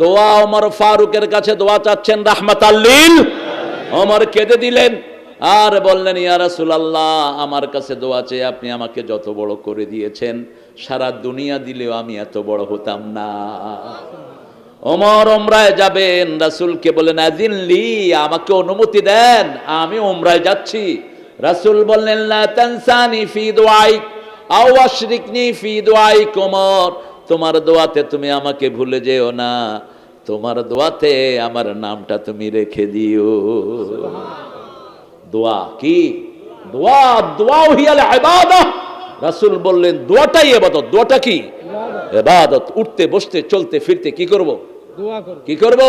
দোয়া ওমর ফারুকের কাছে দোয়া চাচ্ছেন রাহমাত আল্লিল ওমর কেঁদে দিলেন আর বললেন, ইয়া রাসূলুল্লাহ, আমার কাছে দোয়া চেয়ে আপনি আমাকে যত বড় করে দিয়েছেন, সারা দুনিয়া দিলেও আমি এত বড় হতাম না। ওমর ওমরায় যাবেন, রাসূলকে বলেন আদিনলি আমাকে অনুমতি দেন, আমি ওমরায় যাচ্ছি। রাসূল বললেন, লা তানসানি ফি দুআইক আও আশরিকনি ফি দুআইক ওমর। তোমার দোয়াতে তুমি আমাকে ভুলে যেও না। তোমার দোয়াতে আমার নামটা তুমি রেখে দিও। দোয়া কি? দোয়া দোয়াও হিয়াল ইবাদত রাসূল বললেন দোয়াটাই ইবাদত। দোয়াটা কি? ইবাদত। উঠতে বসতে চলতে ফিরতে কি করব? দোয়া কি করব?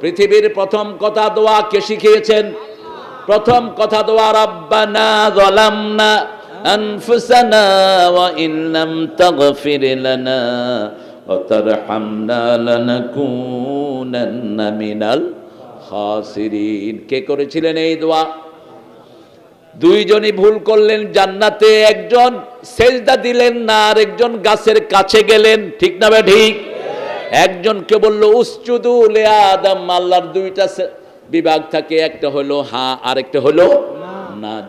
পৃথিবীর প্রথম কথা দোয়া কে শিখিয়েছেন? প্রথম কথা দোয়া রব্বানা যালামনা ইন লাম তাগফির লানা ওয়া তারহামনা লানাকুনান্না মিনাল খাসিরিন কে করেছিলেন এই দোয়া? দুইজনই ভুল করলেন, জান্নাতে একজন সেজদা দিলেন না আর একজন গাছের কাছে গেলেন। ঠিক না বে ঠিক? একজনকে বলল উসচুদু লে আদম। আল্লাহর দুইটা বিভাগ থাকে, একটা হলো হা, আরেকটা হলো না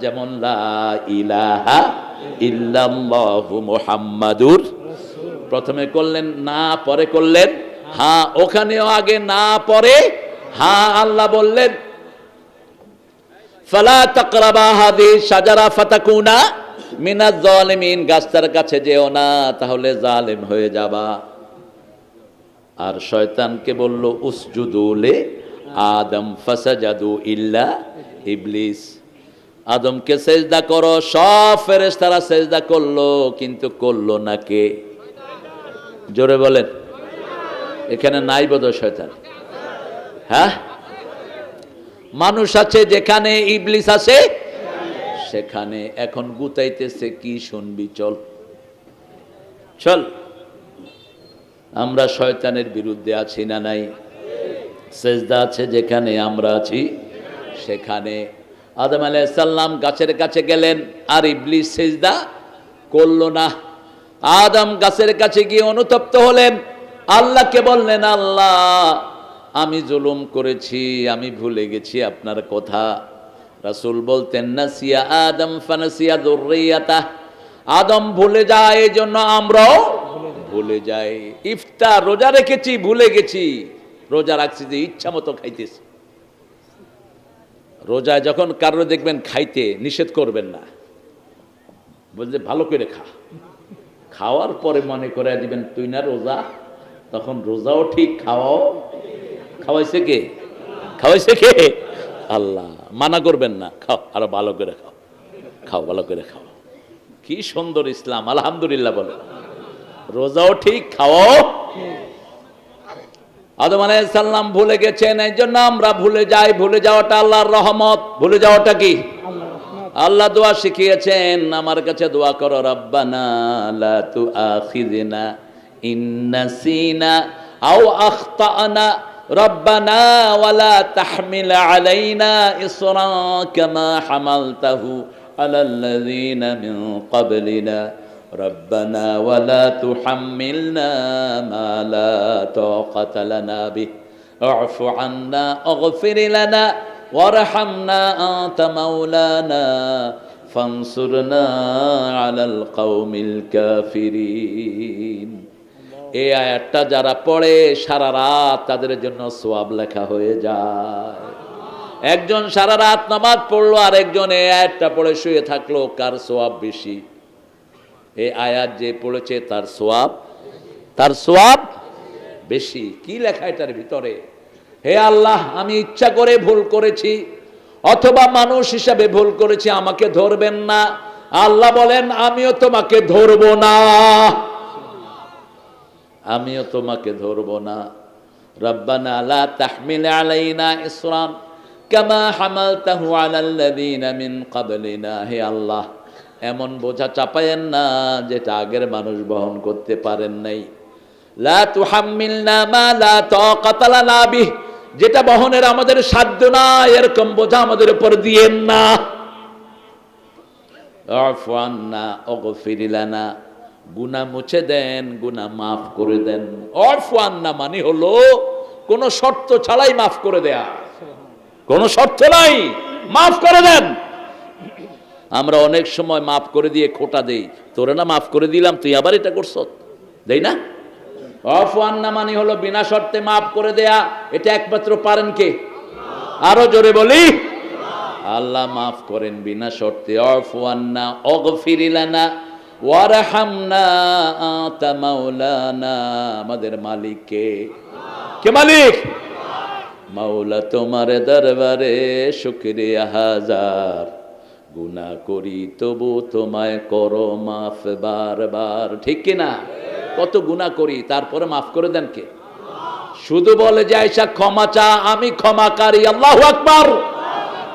যেমন লা ইলাহা ইল্লাল্লাহু মুহাম্মাদুর প্রথমে করলেন, না, পরে করলেন হ্যাঁ ওখানেও আগে না, পরে হ্যাঁ আল্লাহ বললেন, ফালা তাকরাবা সাজারা ফাতাকুনা জালিমিন কাছে যেও না, তাহলে জালেম হয়ে যাবা। আর শয়তানকে বলল উসজুদুলে আদম ফাসাজাদু ইল্লা ইবলিস। আদমকে সেজদা করো, সব ফেরেস তারা সেজদা করল, কিন্তু করল না কে? জোরে বলেন। এখানে নাই বোধহয় শয়তান। হ্যাঁ? মানুষ আছে যেখানে ইবলিস আছে, সেখানে। এখন গুতাইতেছে, কি শুনবি, চল। চল। আমরা শয়তানের বিরুদ্ধে আছি না নাই? সেজদা আছে যেখানে আমরা আছি, সেখানে। আদম আলাইসাল্লাম গাছের কাছে গেলেন, আর ইবলিস সেজদা করল না। আদম গাছের কাছে গিয়ে অনুতপ্ত হলেন। আল্লাহকে বললেন, আল্লাহ, আমি জুলুম করেছি, আমি ভুলে গেছি আপনার কথা। রাসুল বলতেন, নাসিয়া আদম ফানাসিয়া দুররিয়াতা আদম ভুলে যায় এই জন্য আমরাও ভুলে যাই। ইফতার, রোজা রেখেছি, ভুলে গেছি। রোজা রাখছি যে ইচ্ছা মতো খাইতেছি। রোজায় যখন কারও দেখবেন খাইতে নিষেধ করবেন না, বলছে, ভালো করে খা। খাওয়ার পরে মনে করে দিবেন, তুই না রোজা? তখন, রোজাও ঠিক, খাওয়াও খাওয়াইছে কে? খাওয়াইছে কে? আল্লাহ, মানা করবেন না, খাও, আরও ভালো করে খাও। খাও, ভালো করে খাও। কি সুন্দর ইসলাম, আলহামদুলিল্লাহ বলো। রোজাও ঠিক, খাওয়াও আদম সাল্লাম ভুলে গেছেন এই জন্য আমরা ভুলে যাই। ভুলে যাওয়াটা আল্লাহর রহমত। ভুলে যাওয়াটা কি? আল্লাহ দোয়া শিখিয়েছেন, আমার কাছে দোয়া করো, রব্বানা লা তুআখিযনা ইন নাসিনা আও আখতানা। রব্বানা ওয়ালা তাহমিল আলাইনা ইসরা কামা হামালতাহু আলাল্লাযীনা মিন ক্বাবলিনা। ربنا ولا تحملنا ما لا طاقة لنا به اعف عنا اغفر لنا وارحمنا أنت مولانا فانصرنا على القوم الكافرين এই আয়াতটা যারা পড়ে সারা রাত তাদের জন্য সোয়াব লেখা হয়ে যায় একজন সারা রাত নামাজ পড়লো আর একজন এই আয়াতটা পড়ে শুয়ে থাকলো কার সোয়াব বেশি এই আয়াত যে পড়েছে তার সোয়াব তার সোয়াব বেশি। কি লেখা এটার ভিতরে? হে আল্লাহ, আমি ইচ্ছা করে ভুল করেছি, অথবা মানুষ হিসাবে ভুল করেছি, আমাকে ধরবেন না। আল্লাহ বলেন, আমিও তোমাকে ধরবো না। আমিও তোমাকে ধরবো না। রব্বানা লা তাহমিল আলাইনা ইসরান, কামা হামালতাহু আলাল্লাযীনা মিন ক্বাবলিনা। হে আল্লাহ এমন বোঝা চাপায়েন না যেটা আগের মানুষ বহন করতে পারেন নাই। লা বিহ। যেটা বহনের আমাদের সাধ্য না, এরকম বোঝা আমাদের উপর দিয়েন না। গুনা মুছে দেন গুনা মাফ করে দেন। অফওয়ান্না মানে হলো, কোনো শর্ত ছাড়াই মাফ করে দেয়া। কোনো শর্ত নাই, মাফ করে দেন। আমরা অনেক সময় মাফ করে দিয়ে খোটা দেই। তোরে না মাফ করে দিলাম, তুই আবার এটা করছ? দেই না? অফওয়ান্না মানে হলো বিনা শর্তে মাফ করে দেয়া, এটা একমাত্র পারেন কে? আরও জোরে বলি। আল্লাহ মাফ করেন বিনা শর্তে। অফওয়ান্না অগফিরিলানা ওয়ারহামনা আতা মাওলানা, আমাদের মালিক কে? কে মালিক? মাওলা তোমার দরবারে শুক্রিয়া হাজার। গুনা করি, তবু তোমায় করো, মাফ বারবার ঠিক কি না কত গুনা করি, তারপরে মাফ করে দেন কে? শুধু বলে যে আয়সা ক্ষমা চা, আমি ক্ষমাকারী, আল্লাহ আকবার।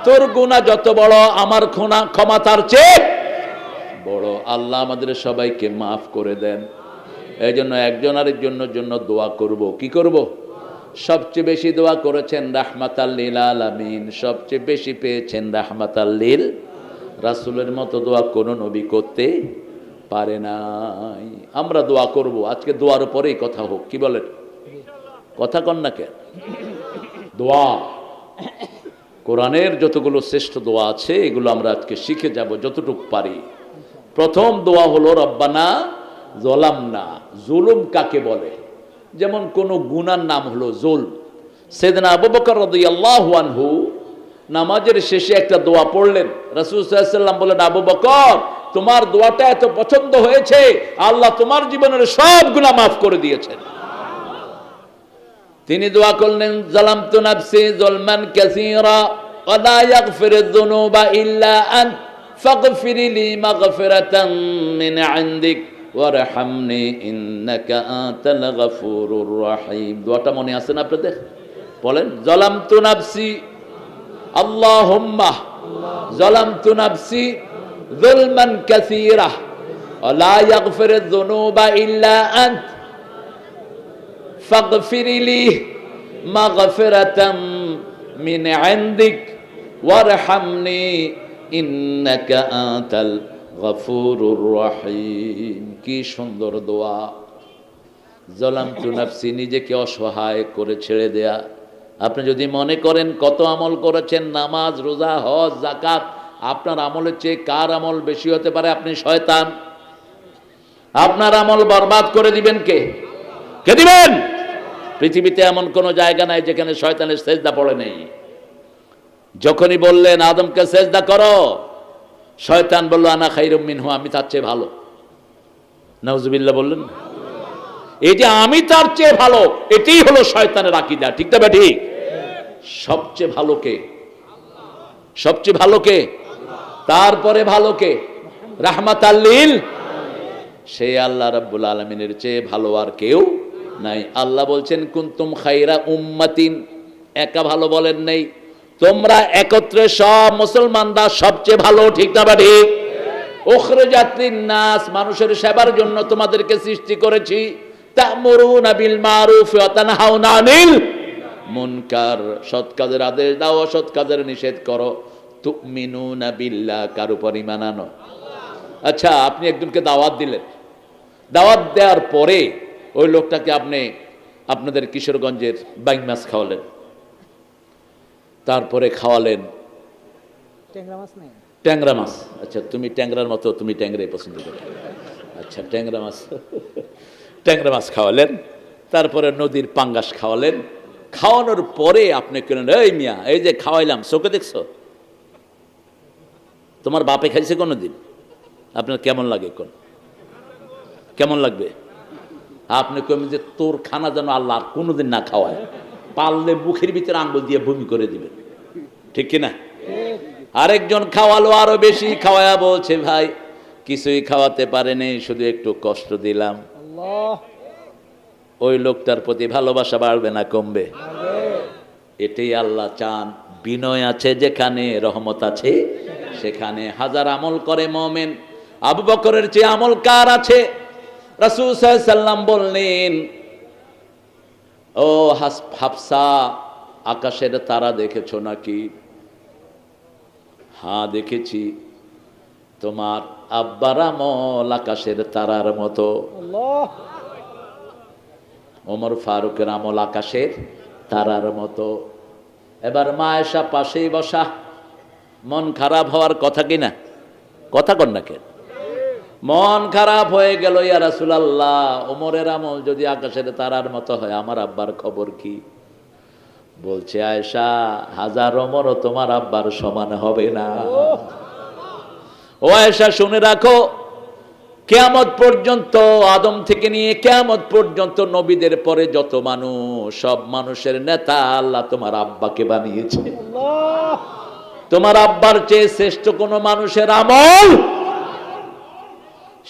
তোর গুণা যত বড়, আমার ক্ষমা ক্ষমা তার চেয়ে বড়। আল্লাহ আমাদের সবাইকে মাফ করে দেন। এই জন্য একজন আরেকজনের জন্য দোয়া করব। কি করব? সবচেয়ে বেশি দোয়া করেছেন রাহমাত আল্লিল আলামিন, সবচেয়ে বেশি পেয়েছেন রাহমাত আল্লিল রাসুলের মতো দোয়া কোনো নবী করতে পারে নাই। আমরা দোয়া করব, আজকে দোয়ার উপরেই কথা হোক, কি বলেন? কথা কন না কেন? দোয়া। কোরআনের যতগুলো শ্রেষ্ঠ দোয়া আছে, এগুলো আমরা আজকে শিখে যাব যতটুকু পারি। প্রথম দোয়া হলো, রব্বানা জলাম না জুলুম কাকে বলে? যেমন কোন গুনার নাম হলো জুল সেদিন আবু বকর রাদিয়াল্লাহু আনহু নামাজের শেষে একটা দোয়া পড়লেন। রাসূল সাল্লাল্লাহু বললেন, আবু বকর, তোমার দোয়াটা এত পছন্দ হয়েছে, আল্লাহ তোমার জীবনের সব গুনাহ মাফ করে দিয়েছেন। তিনি দোয়া করলেন জালাম তু নাফসি জলমান কাসীরা ইল্লা আন মিন ওয়ারহামনি ইন্নাকা রহিম। দোয়াটা মনে আছে না আপনাদের? বলেন জলাম তু নাফসি আল্লাহুম্মা জলাম তু নাফসি যুলমান কাসীরা ওয়ালা ইয়াগফিরু যুনুবা ইল্লা আনতা فاغفر لي مغفرة من عندك وارحمني إنك أنت الغفور الرحيم কি সুন্দর দোয়া জলাম তু নাফসি নিজেকে অসহায় করে ছেড়ে দেয়া আপনি যদি মনে করেন কত আমল করেছেন, নামাজ, রোজা, হজ জাকাত আপনার আমলের চেয়ে কার আমল বেশি হতে পারে? আপনি শয়তান। আপনার আমল বরবাদ করে দিবেন কে? কে দিবেন? পৃথিবীতে এমন কোন জায়গা নাই যেখানে শয়তানের সেজদা পড়ে নেই। যখনই বললেন, আদমকে সেজদা করো, শয়তান বলল, আনা খাই খাইরুম মিনহু, আমি তার চেয়ে ভালো। নাউজুবিল্লাহ বললেন না? এই যে আমি তার চেয়ে ভালো, এটাই হলো শয়তানের আকিদা, ঠিক তবে ঠিক সবচেয়ে ভালো কে? সবচেয়ে ভালো কে? তারপরে ভালো কে? রাহমাত আল্লিল সে আল্লাহ রাব্বুল আলমিনের চেয়ে ভালো আর কেউ নাই। আল্লাহ বলছেন, কুন্তুম খাইরা উম্মাতিন। একা ভালো বলেন নেই। তোমরা একত্রে সব মুসলমানরা সবচেয়ে ভালো, ঠিক না ঠিক ওখরে যাত্রীর নাচ মানুষের সেবার জন্য তোমাদেরকে সৃষ্টি করেছি। তা'মুরুনা বিল মারুফ ওয়া তানহাউনা আনিল মুনকার। সৎ কাজের আদেশ দাও অসৎ কাজের নিষেধ করো। তুমিনুনা বিল্লাহ কার উপর ঈমান আনো? আচ্ছা আপনি একজনকে দাওয়াত দিলেন। দাওয়াত দেওয়ার পরে ওই লোকটাকে আপনি আপনাদের কিশোরগঞ্জের বাইং মাছ খাওয়ালেন। তারপরে খাওয়ালেন ট্যাংরা মাছ ট্যাংরা মাছ। আচ্ছা তুমি ট্যাংরার মতো তুমি ট্যাংরাই পছন্দ করো। আচ্ছা ট্যাংরা মাছ। ট্যাংরা মাছ খাওয়ালেন, তারপরে নদীর পাঙ্গাস খাওয়ালেন। খাওয়ানোর পরে আপনি কেন এই মিয়া, এই যে খাওয়াইলাম, চোখে দেখছ? তোমার বাপে খাইছে কোনো দিন আপনার কেমন লাগে কোন? কেমন লাগবে? আপনি কমেন যে তোর খানা যেন আল্লাহ আর কোনোদিন না খাওয়ায়। পারলে মুখের ভিতরে আঙ্গুল দিয়ে ভূমি করে দিবেন। ঠিক কিনা? আরেকজন খাওয়ালো আরও বেশি, খাওয়ায়া বলছে, ভাই, কিছুই খাওয়াতে পারেনি, শুধু একটু কষ্ট দিলাম। ওই লোকটার প্রতি ভালোবাসা বাড়বে না কমবে। এটাই আল্লাহ চান। বিনয় আছে যেখানে রহমত আছে সেখানে। হাজার আমল করে মমেন। আবু বকরের চেয়ে আমল কার আছে? রাসূল সাল্লাম বললেন ও হাফসা আকাশের তারা দেখেছ নাকি? হ্যাঁ দেখেছি। তোমার আব্বার আমল আকাশের তারার মতো। আল্লাহ। ওমর ফারুকের আমল আকাশের তারার মতো। এবার মা এসা পাশেই বসা। মন খারাপ হওয়ার কথা কি না? কথা কন না কেন? মন খারাপ হয়ে গেল, ইয়া রাসূলুল্লাহ, ওমরের আমল যদি আকাশের তারার মতো হয়, আমার আব্বার খবর কি? বলছে, আয়েশা, হাজার ওমরও তোমার আব্বার সমান হবে না। ও আয়েশা, শুনে রাখো কেয়ামত পর্যন্ত, আদম থেকে নিয়ে কেয়ামত পর্যন্ত নবীদের পরে যত মানুষ, সব মানুষের নেতা আল্লাহ তোমার আব্বাকে বানিয়েছে। তোমার আব্বার চেয়ে শ্রেষ্ঠ কোন মানুষের আমল?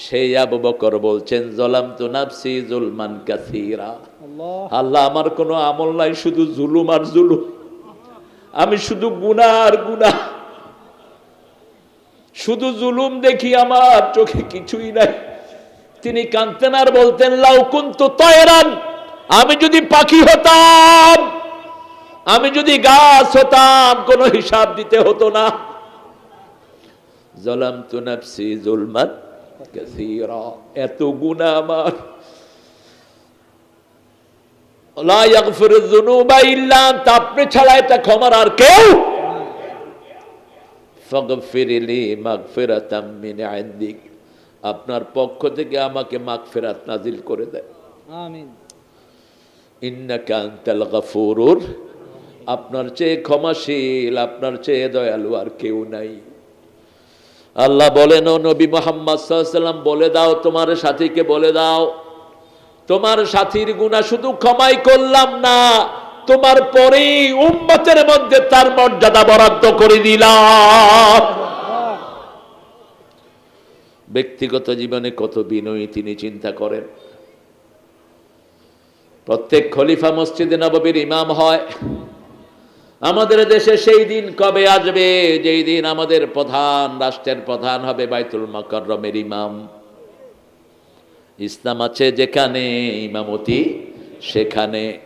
সেই আবু বকর বলছেন জলাম তু নাফসি জুলমান কাসীরা। আল্লাহ, আমার কোনো আমল নাই, শুধু জুলুম আর জুলুম। আমি শুধু গুনাহ আর গুনাহ। শুধু জুলুম দেখি আমার চোখে কিছুই নাই। তিনি কাঁদতেন আর বলতেন, লাউ কুন্তু তয়রান, আমি যদি পাখি হতাম, আমি যদি গাছ হতাম, কোনো হিসাব দিতে হতো না। জলাম তু নাফসি এত গুনাহ আমার। আপনি ছাড়া এটা ক্ষমার আর কেউ ফাগফিরলি মাগফিরাতাম মিন ইনদিক। আপনার পক্ষ থেকে আমাকে মাগফিরাত নাজিল করে দেয়। আমিন। ইন্নাকা আনতাল গফুরুর। আপনার চেয়ে ক্ষমাশীল আপনার চেয়ে দয়ালু আর কেউ নাই। আল্লাহ বলেন ও নবী মোহাম্মদ সাল্লাম বলে দাও তোমার সাথীকে বলে দাও। তোমার সাথীর গুণা শুধু ক্ষমাই করলাম না তোমার পরেই উম্মতের মধ্যে তার মর্যাদা বরাদ্দ করে দিলাম। ব্যক্তিগত জীবনে কত বিনয়ী তিনি চিন্তা করেন? প্রত্যেক খলিফা মসজিদে নববীর ইমাম হয়। আমাদের দেশে সেই দিন কবে আসবে? যেই দিন আমাদের প্রধান, রাষ্ট্রের প্রধান হবে বাইতুল মকরমের ইমাম। ইসলাম আছে যেখানে, ইমামতি সেখানে।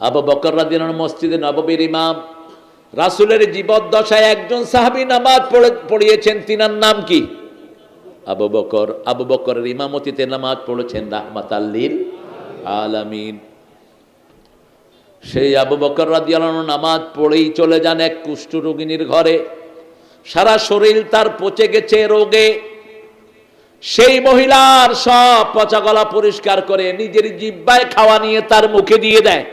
আবু বকর রাদিয়াল্লাহু আনহু মসজিদে নববীর ইমাম। রাসূলের জীবদ্দশায় একজন সাহাবী নামাজ পড়ে পড়িয়েছেন, তিনার নাম কি? আবু বকর। আবু বকরের ইমামতিতে নামাজ পড়েছেন রাহমাত আল্লিল আলামিন। সেই আবু বকর রাদিয়াল্লাহু আনহু নামাজ পড়েই চলে যান এক কুষ্ঠ রোগিনীর ঘরে। সারা শরীর তার পচে গেছে রোগে। সেই মহিলার সব পচা গলা পরিষ্কার করে নিজের জিব্বায় খাওয়া নিয়ে তার মুখে দিয়ে দেয়।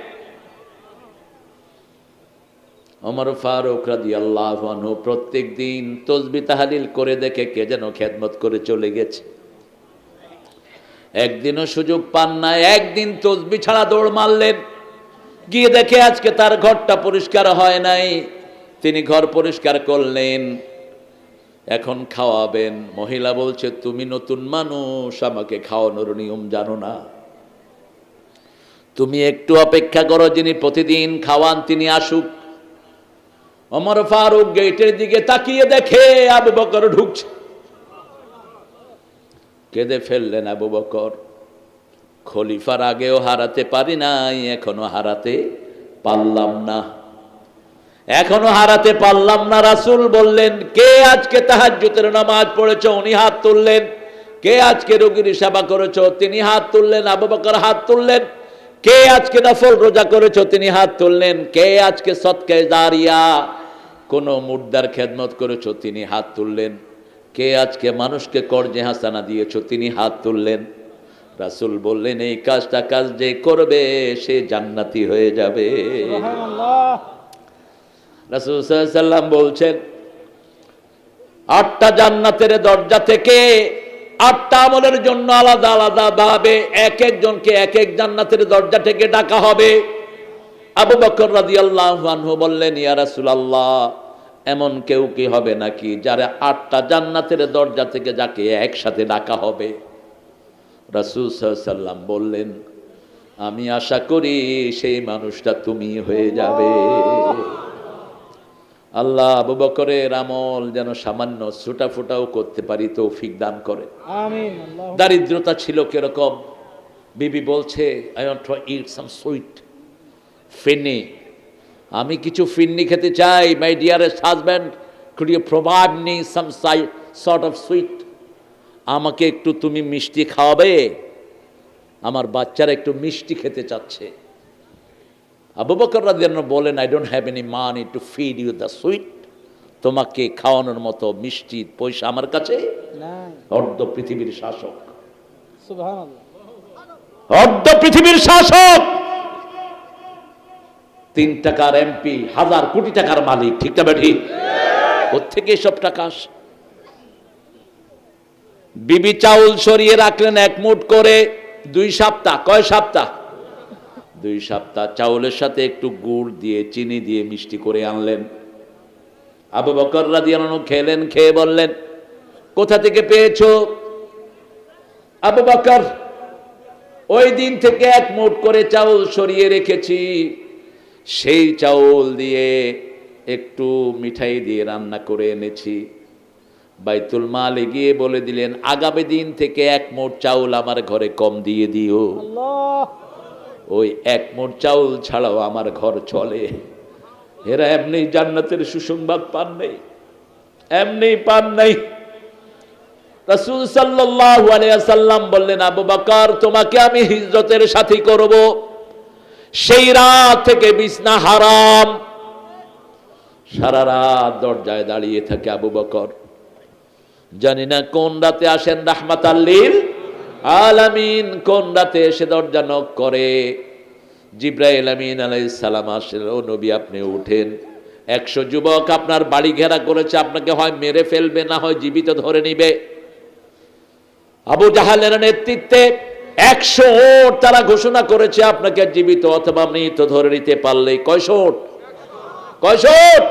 ওমর ফারুক রাদি আল্লাহ প্রত্যেক দিন তসবি তাহালিল করে দেখে কে যেন খেদমত করে চলে গেছে। একদিনও সুযোগ পান না, একদিন তসবি ছাড়া দৌড় মারলেন। গিয়ে দেখে আজকে তার ঘরটা পরিষ্কার হয় নাই। তিনি ঘর পরিষ্কার করলেন। এখন খাওয়াবেন। মহিলা বলছে, তুমি নতুন মানুষ, আমাকে খাওয়ানোর নিয়ম জানো না। তুমি একটু অপেক্ষা করো, যিনি প্রতিদিন খাওয়ান তিনি আসুক। অমর ফারুক গেটের দিকে তাকিয়ে দেখে আবু বকর ঢুকছে। কেঁদে ফেললেন আবু বকর। খলিফার আগেও হারাতে পারি নাই, এখনও হারাতে পারলাম না। এখনও হারাতে পারলাম না, রাসুল বললেন, কে আজকে তাহাজ্জুদের নামাজ পড়েছো? উনি হাত তুললেন। কে আজকে রোগীর সেবা করেছ? তিনি হাত তুললেন, আবু বকর হাত তুললেন। কে আজকে নফল রোজা করেছ? তিনি হাত তুললেন। কে আজকে সৎকে দাঁড়িয়া কোন মুর্দার খেদমত করেছ? তিনি হাত তুললেন। কে আজকে মানুষকে কর্জে হাসানা দিয়েছ? তিনি হাত তুললেন। রাসূল বললেন এই কাজটা কাজ যে করবে সে জান্নাতি হয়ে যাবে। রাসূল সাল্লাম বলছেন আটটা জান্নাতের দরজা থেকে আটটা আমলের জন্য আলাদা আলাদা ভাবে এক একজনকে এক এক জান্নাতের দরজা থেকে ডাকা হবে। আবু বকর রাদিয়াল্লাহু আনহু বললেন, ইয়া রাসূলুল্লাহ, এমন কেউ কি হবে নাকি যারা আটটা জান্নাতের দরজা থেকে যাকে একসাথে ডাকা হবে? রাসূল সাল্লাম বললেন, আমি আশা করি সেই মানুষটা তুমি হয়ে যাবে। আল্লাহ আবু বকরের আমল যেন সামান্য ছোটা ফোটাও করতে পারি তৌফিক দান করে। দারিদ্রতা ছিল কীরকম? বিবি বলছে I want to eat some sweet phirni আমি কিছু ফিন্নি খেতে চাই my dearest husband you provide me some si- sort of sweet? আমাকে একটু তুমি মিষ্টি খাওয়াবে? আমার বাচ্চারা একটু মিষ্টি খেতে চাচ্ছে। আবু বকর রাদিয়াল্লাহু বলেন I don't have any money to feed you the sweet তোমাকে খাওয়ানোর মতো মিষ্টি পয়সা আমার কাছে অর্ধ পৃথিবীর শাসক। অর্ধ পৃথিবীর শাসক! তিন টাকার এমপি হাজার কোটি টাকার মালিক ঠিক না কোথেকে সব টাকা আসে? বিবি চাউল সরিয়ে রাখলেন এক মুঠ করে দুই সপ্তাহ কয় সপ্তাহ? দুই সপ্তাহ চাউলের সাথে একটু গুড় দিয়ে, চিনি দিয়ে মিষ্টি করে আনলেন। আবু বকর রাদিয়াল্লাহু খেলেন, খেয়ে বললেন, কোথা থেকে পেয়েছ? আবু বকর, ওই দিন থেকে এক মুঠ করে চাউল সরিয়ে রেখেছি। সেই চাউল দিয়ে একটু মিঠাই দিয়ে রান্না করে এনেছি। বাইতুল মালে গিয়ে বলে দিলেন, আগামী দিন থেকে এক মোট চাউল আমার ঘরে কম দিয়ে দিও। আল্লাহ! ওই এক মোট চাউল ছাড়াও আমার ঘর চলে। এরা এমনি জান্নাতের সুসংবাদ পান নেই, এমনি পান নাই। রাসূল সাল্লাম বললেন, আবু বকর, তোমাকে আমি হিজরতের সাথী করব। সেই রাত থেকে বিছনা হারাম। সারা রাত দরজায় দাঁড়িয়ে থাকে আবু বকর। জানি না কোন রাতে আসেন রাহমাত আল্লিল আলামিন কোন রাতে এসে দরজা নক করে? জিব্রাইল আমিন সালাম আসেন ও নবী আপনি উঠেন। একশো যুবক আপনার বাড়ি ঘেরা করেছে, আপনাকে হয় মেরে ফেলবে, না হয় জীবিত ধরে নিবে। আবু জাহালের নেতৃত্বে একশো ওট তারা ঘোষণা করেছে, আপনাকে জীবিত অথবা মৃত ধরে নিতে পারলে কয়শো ওট? কয়শো ওট?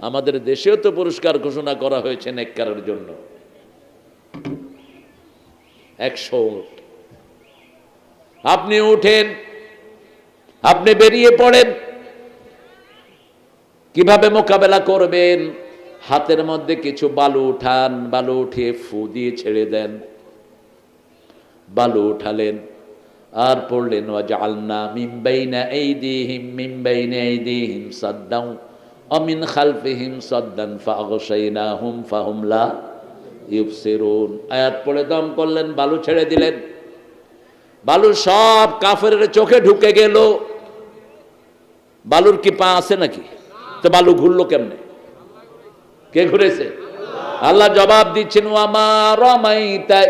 আমাদের দেশেও তো পুরস্কার ঘোষণা করা হয়েছে নেককারের জন্য। একশো। আপনি উঠেন, আপনি বেরিয়ে পড়েন। কীভাবে মোকাবেলা করবেন? হাতের মধ্যে কিছু বালু উঠান, বালু উঠিয়ে ফু দিয়ে ছেড়ে দেন। বালু উঠালেন, আর পড়লেন, ওয়াজআলনা মিন বাইনা আইদিহিম, মিন বাইনা আইদিহিম সাদ্দাও অমিন খালফিহিম সাদ্দান ফাগশাইনাহুম ফাহুম লা ইউবসিরুন আয়াত পড়ে দম করলেন, বালু ছেড়ে দিলেন। বালু সব কাফের চোখে ঢুকে গেল। বালুর কি পা আছে নাকি? তো বালু ঘুরলো কেমনে? কে ঘুরেছে? আল্লাহ জবাব দিচ্ছেন, ওয়ামা রমাইতা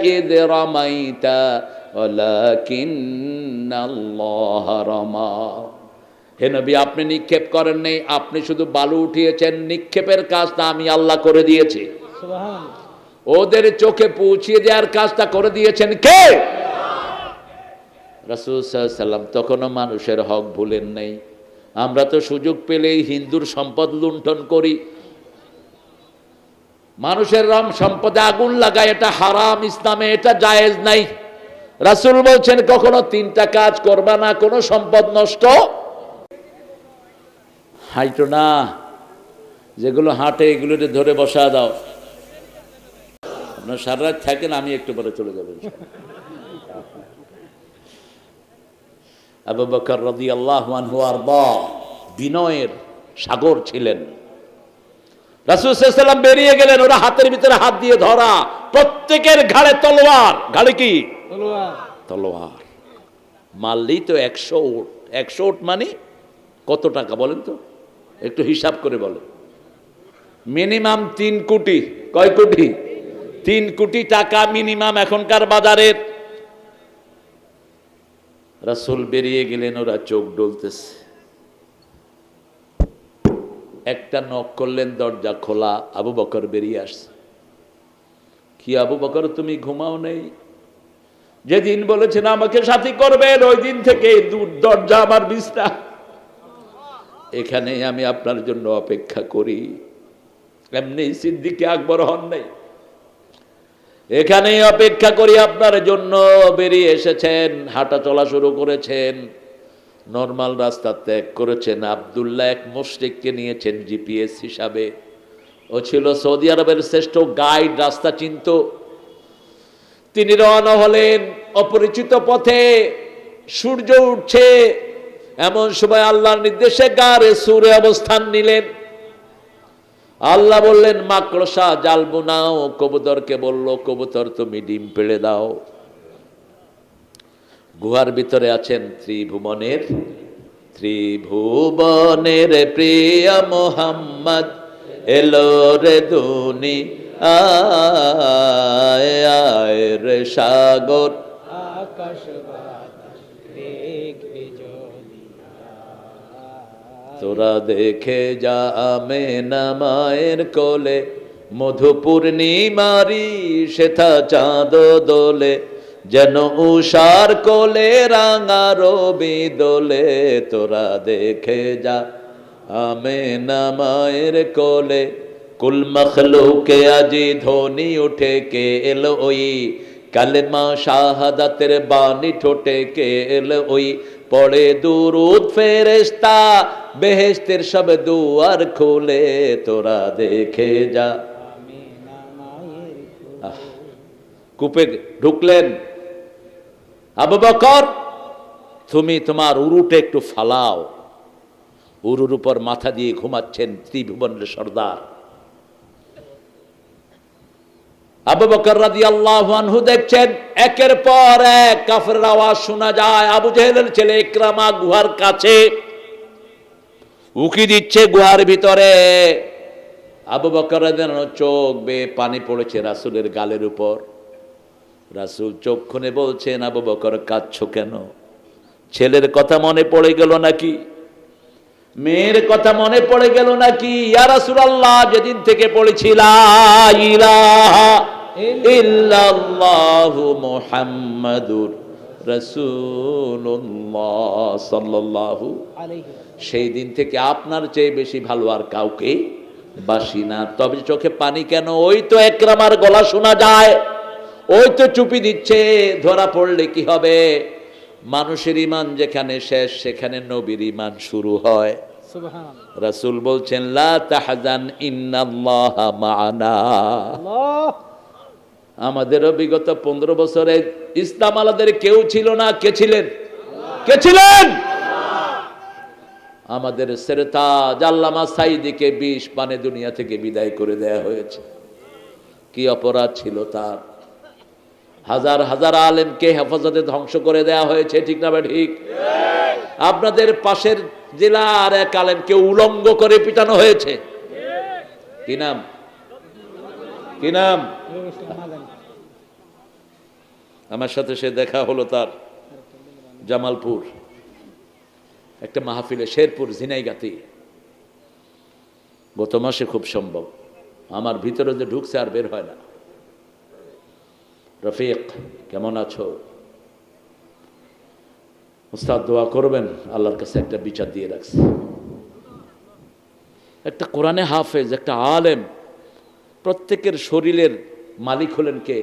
রমাইতা রমা। হে নবী, আপনি নিক্ষেপ করেন নাই, আপনি শুধু বালু উঠিয়েছেন, নিক্ষেপের কাজটা আমি আল্লাহ করে দিয়েছি। ওদের চোখে পৌঁছিয়ে দেওয়ার কাজটা করে দিয়েছেন কে? রাসুল সাল্লাম তখনও মানুষের হক ভুলেন নাই। আমরা তো সুযোগ পেলেই হিন্দুর সম্পদ লুণ্ঠন করি। মানুষের রম সম্পদে আগুন লাগায়, এটা হারাম, ইসলামে এটা জায়েজ নাই। রাসুল বলছেন, কখনো তিনটা কাজ করবা না, কোনো সম্পদ নষ্ট হাইটো না। যেগুলো হাঁটে, এগুলোতে ধরে বসা দাও। আপনার সারা রাত থাকেন আমি একটু পরে চলে যাব আবু বকর রদি আল্লাহ বিনয়ের সাগর ছিলেন। রাসুসাল্লাম বেরিয়ে গেলেন ওরা হাতের ভিতরে হাত দিয়ে ধরা। প্রত্যেকের ঘাড়ে তলোয়ার। ঘাড়ে কি? তলোয়ার। তলোয়ার। মারলেই তো একশো ওট। একশো ওট মানে কত টাকা বলেন তো? একটু হিসাব করে বলেন। মিনিমাম তিন কোটি। কয় কোটি? তিন কোটি টাকা মিনিমাম এখনকার বাজারের। রাসুল বেরিয়ে গেলেন, ওরা চোখ ডলতেছে। একটা নখ করলেন, দরজা খোলা, আবু বকর বেরিয়ে আসছে। কি আবু বকর, তুমি ঘুমাও নেই? যেদিন বলেছেন, আমাকে সাথী করবেন, ওই দিন থেকে দূর, দরজা আমার বিছনা। এখানে আমি আপনার জন্য অপেক্ষা করি। এমনি সিদ্দিকে আকবর হন নাই। এখানেই অপেক্ষা করি আপনার জন্য। বেরিয়ে এসেছেন হাঁটা চলা শুরু করেছেন, নর্মাল রাস্তা ত্যাগ করেছেন। আবদুল্লাহ এক মুশরিককে নিয়েছেন জিপিএস হিসাবে। ও ছিল সৌদি আরবের শ্রেষ্ঠ গাইড, রাস্তা চিনত। তিনি রওনা হলেন অপরিচিত পথে, সূর্য উঠছে, এমন সময় আল্লাহর নির্দেশে গারে সুরে অবস্থান নিলেন। আল্লাহ বললেন, মাকড়সা জাল বোনাও কবুতরকে বলল, কবুতর, তুমি ডিম পেড়ে দাও। গুহার ভিতরে আছেন ত্রিভুবনের ত্রিভুবনের প্রিয় মোহাম্মদ। এলো রে দুনি আয় আয় রে সাগর। আকাশ তোরা দেখে যা আমে নামায়ের কোলে মধু পূর্ণিমারি সেথা চাঁদ দোলে, যেন উষার কোলে রাঙা রবি দোলে, তোরা দেখে যা আমে নামায়ের কোলে, কুল মখলুকে আজি ধ্বনি উঠে কে এলো ওই, কালেমা শাহাদাতের বাণী ঠোঁটে কে এলো ওই পড়ে দুরুদ ফেরেস্তা বেহেস্তের সব দুয়ার খুলে তোরা দেখে যা। কূপে ঢুকলেন আবু বকর। তুমি তোমার উরুটে একটু ফালাও। উরুর উপর মাথা দিয়ে ঘুমাচ্ছেন ত্রিভুবনের সর্দার। আবু বকর রাদি আনহু দেখছেন, একের পর এক কাফের আওয়াজ শোনা যায়, আবু জেহেলের ছেলে ইকরামা গুহার কাছে উকি দিচ্ছে গুহার ভিতরে। আবু বকর চোখ বেয়ে পানি পড়েছে রাসূলের গালের উপর। রাসূল চোখ বলছেন, আবু বকর কাঁদছো কেন? ছেলের কথা মনে পড়ে গেল নাকি? মেয়ের কথা মনে পড়ে গেল নাকি? ইয়া রাসূলুল্লাহ, যেদিন থেকে পড়েছি, লা ইলাহা ইল্লাল্লাহু মুহাম্মাদুর রাসূলুল্লাহ সাল্লাল্লাহু আলাইহি সেই দিন থেকে আপনার চেয়ে বেশি ভালো আর কাউকে বাসি না। তবে চোখে পানি কেন? ওই তো একরামার গলা শোনা যায়। ওই তো চুপি দিচ্ছে, ধরা পড়লে কি হবে? মানুষের ইমান যেখানে শেষ, সেখানে নবীর ইমান শুরু হয়। রাসূল বলছেন লা তাহজান ইন্নাল্লাহা মা'ানা। আমাদেরও বিগত পনেরো বছরে ইসলাম আলাদের কেউ ছিল না কে ছিলেন? কে ছিলেন? আমাদের সেরেতা জাল্লামা সাইদিকে বিষ পানে দুনিয়া থেকে বিদায় করে দেয়া হয়েছে। কি অপরাধ ছিল তার? হাজার হাজার আলেমকে হেফাজতে ধ্বংস করে দেয়া হয়েছে ঠিক না বা ঠিক? আপনাদের পাশের জেলার এক আলেমকে উলঙ্গ করে পিটানো হয়েছে। কি নাম? কি নাম? আমার সাথে সে দেখা হলো তার, জামালপুর। একটা মাহফিলে, শেরপুর, ঝিনাইগাতি। গত মাসে খুব সম্ভব। আমার ভিতরে যে ঢুকছে আর বের হয় না। রফিক, কেমন আছো? উস্তাদ দোয়া করবেন আল্লাহর কাছে একটা বিচার দিয়ে রাখছে। একটা কোরআনে হাফেজ একটা আলেম প্রত্যেকের শরীরের মালিক হলেন কে?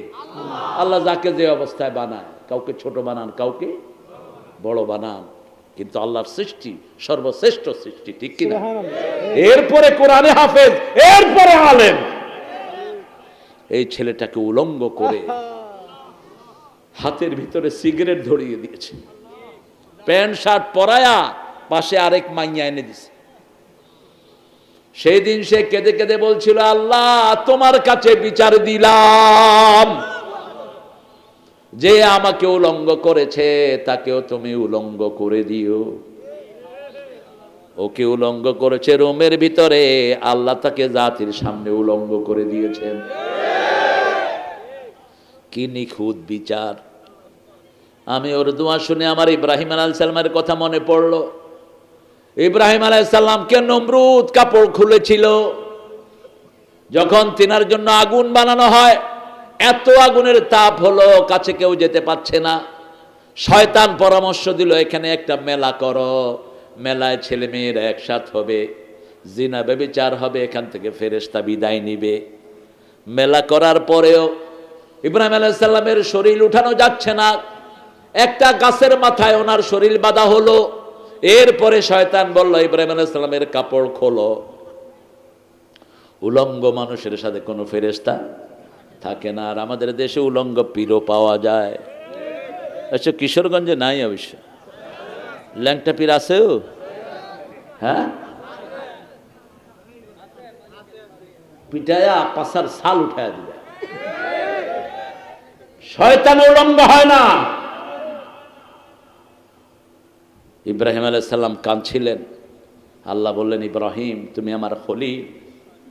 আল্লাহ যাকে যে অবস্থায় বানায় কাউকে ছোট বানান কাউকে বড় বানান। কিন্তু আল্লাহর সৃষ্টি সর্বশ্রেষ্ঠ সৃষ্টি ঠিক কিনা? এরপরে কোরআনে হাফেজ এরপরে আলেম। এই ছেলেটাকে উলঙ্গ করে হাতের ভিতরে সিগারেট ধরিয়ে দিয়েছে। প্যান্ট, শার্ট পরায়া পাশে আরেক মাইয়া এনে দিছে। সেই দিন সে কেঁদে কেঁদে বলছিল, আল্লাহ, তোমার কাছে বিচার দিলাম। যে আমাকে উলঙ্গ করেছে, তাকেও তুমি উলঙ্গ করে দিও। ওকে উলঙ্গ করেছে রোমের ভিতরে, আল্লাহ তাকে জাতির সামনে উলঙ্গ করে দিয়েছেন। কি নিখুঁত বিচার। আমি ওর দোয়া শুনে আমার ইব্রাহিম আলাহ সাল্লামের কথা মনে পড়ল। ইব্রাহিম আলাইসাল্লামকে নমরুদ কাপড় খুলেছিল। যখন তিনার জন্য আগুন বানানো হয়, এত আগুনের তাপ হলো, কাছে কেউ যেতে পারছে না। শয়তান পরামর্শ দিল, এখানে একটা মেলা করো, মেলায় ছেলে মেয়েরা একসাথ হবে, জিনা বেবিচার হবে, এখান থেকে ফেরেস্তা বিদায় নিবে। মেলা করার পরেও ইব্রাহিম আলাইসাল্লামের শরীর উঠানো যাচ্ছে না। একটা গাছের মাথায় ওনার শরীর বাঁধা হলো। এরপরে শয়তান বলল, ইব্রাহিম আলাইসাল্লামের কাপড় খোলো। উলঙ্গ মানুষের সাথে কোনো ফেরেস্তা থাকে না, আর আমাদের দেশে উলঙ্গ পীরও পাওয়া যায়। আচ্ছা কিশোরগঞ্জে নাই অবশ্য। ল্যাংটা পীর আছেও হ্যাঁ? পিটায়া পাশার সাল উঠায় দিবে। শয়তান উলঙ্গ হয় না। ইব্রাহিম আলাইসাল্লাম কাঁদছিলেন। আল্লাহ বললেন, ইব্রাহিম, তুমি আমার খলিল।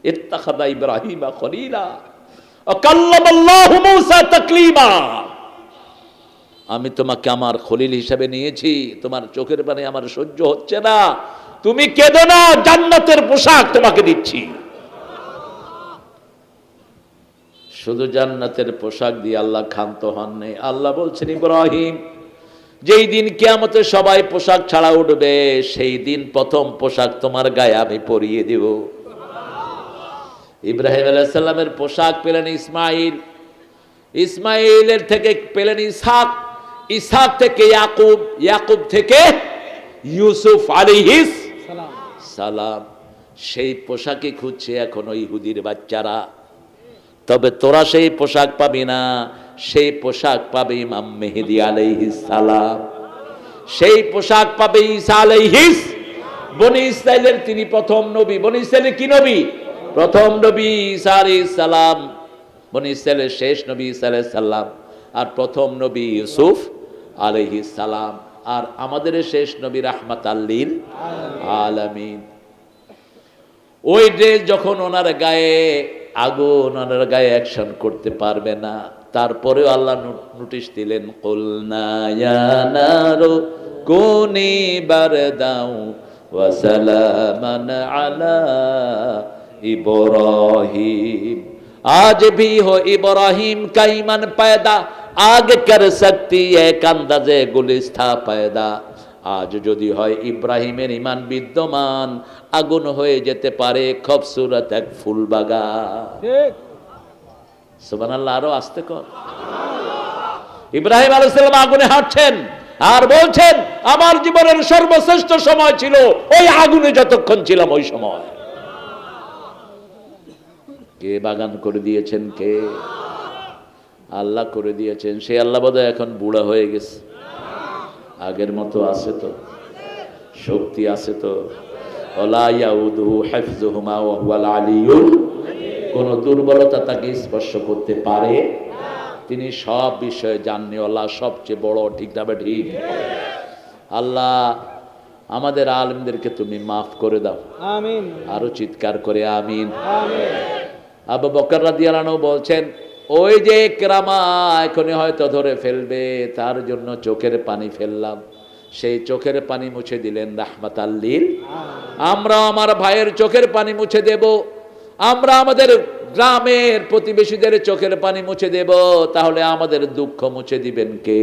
ইত্তাখাদা ইব্রাহিম খলিলা। আমি তোমাকে আমার খলিল হিসাবে নিয়েছি। তোমার চোখের পানে আমার সহ্য হচ্ছে না। তুমি কেঁদো না, জান্নাতের পোশাক তোমাকে দিচ্ছি। শুধু জান্নাতের পোশাক দিয়ে আল্লাহ ক্ষান্ত হন নেই আল্লাহ বলছেন, ইব্রাহিম যেই দিন কেয়ামতে সবাই পোশাক ছাড়া উঠবে, সেই দিন প্রথম পোশাক তোমার গায়ে আমি পরিয়ে দেব। ইব্রাহিম আলাইসাল্লামের পোশাক পেলেন ইসমাইল। ইসমাইলের থেকে পেলেন ইসহাক। ইসহাক থেকে ইয়াকুব। ইয়াকুব থেকে ইউসুফ আলিহিস সালাম। সেই পোশাকই খুঁজছে এখন ইহুদির বাচ্চারা। তবে তোরা সেই পোশাক পাবি না। সেই পোশাক পাবে ইমাম মেহেদি আলাইহিস সালাম। সেই পোশাক পাবে ঈসা আলাইহিস। বনি ইসরায়েলের তিনি প্রথম নবী। বনি ইসরায়েলের কি নবী? প্রথম নবী ঈসা আলাইহিস সালাম। বনি ইসরায়েলের শেষ নবী ঈসা আলাইহিস সালাম। আর প্রথম নবী ইউসুফ আলাইহিস সালাম। আর আমাদের শেষ নবী রাহমাত আল্লিল আলামিন। ওই ড্রেস যখন ওনার গায়ে, আগুন ওনার গায়ে অ্যাকশন করতে পারবে না। তারপরেও আল্লাহ নোটিশ দিলেন কলনায়ানারো কোনি বার দাও ওয়াসালামান আলা ইব্রাহিম। আজ ভি হো ইব্রাহিম কাইমান পায়দা আগ কর সকতি এক আন্দাজে গুলিস্তা পায়দা। আজ যদি হয় ইব্রাহিমের ইমান বিদ্যমান, আগুন হয়ে যেতে পারে খুবসুরত এক ফুলবাগ ঠিক। আরও আসতে কর। ইব্রাহিম আলাইসাল্লাম আগুনে হাঁটছেন আর বলছেন, আমার জীবনের সর্বশ্রেষ্ঠ সময় ছিল ওই আগুনে যতক্ষণ ছিলাম ওই সময়। কে বাগান করে দিয়েছেন কে? আল্লাহ করে দিয়েছেন। সে আল্লাহ বোধহয় এখন বুড়া হয়ে গেছে। আগের মতো আছে তো। শক্তি আছে তো। ওলা হিফযুহুমা ওয়া হুয়াল কোন দুর্বলতা তাকে স্পর্শ করতে পারে? তিনি সব বিষয়ে জাননেওয়ালা সবচেয়ে বড় ঠিক না ঠিক। আল্লাহ আমাদের আলমদেরকে তুমি মাফ করে দাও। আমিন। আরও চিৎকার করে আমিন। আবু বকর রাদিয়াল্লাহু বলছেন ওই যে কেরামা এখনই হয়তো ধরে ফেলবে তার জন্য চোখের পানি ফেললাম। সেই চোখের পানি মুছে দিলেন রাহমাত আল্লিল আমরা আমার ভাইয়ের চোখের পানি মুছে দেব। আমরা আমাদের গ্রামের প্রতিবেশীদের চোখের পানি মুছে দেব তাহলে আমাদের দুঃখ মুছে দিবেন কে?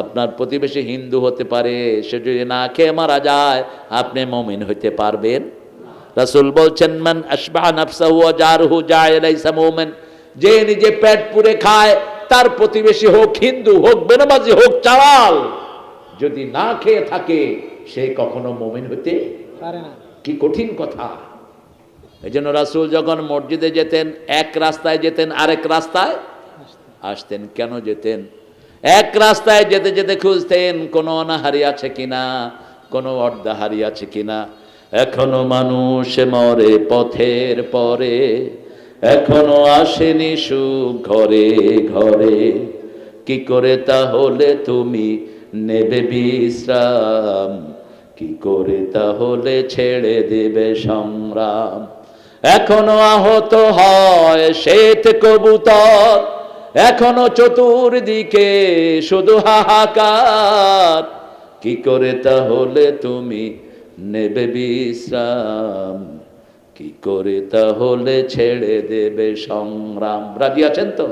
আপনার প্রতিবেশী হিন্দু হতে পারে সে যদি না খেয়ে মারা যায় আপনি মমিন হইতে পারবেন। রাসূল বলছেন মান আশবাহ নাফসাহু জারহু যায় মুমিন। যে নিজে পেট পুরে খায় তার প্রতিবেশী হোক হিন্দু হোক বেনবাজি হোক চালাল যদি না খেয়ে থাকে সে কখনো মুমিন হতে পারে না। কি কঠিন কথা। এই জন্য রাসুল যখন মসজিদে যেতেন, এক রাস্তায় যেতেন, আরেক রাস্তায় আসতেন। কেন যেতেন? এক রাস্তায় যেতে যেতে খুঁজতেন, কোনো অনাহারি আছে কিনা, কোনো অর্ধাহারি আছে কিনা। এখনও মানুষ মরে পথের পরে, এখনও আসেনি সুখ ঘরে ঘরে। কি করে তাহলে তুমি নেবে বিশ্রাম? কি করে তাহলে ছেড়ে দেবে সংগ্রাম? এখনও আহত হয় শ্বেত কবুতর। এখনও চতুর্দিকে শুধু হাহাকার। কি করে তাহলে তুমি নেবে বিশ্রাম? কি করে তাহলে ছেড়ে দেবে সংগ্রাম? রাজি আছেন তো?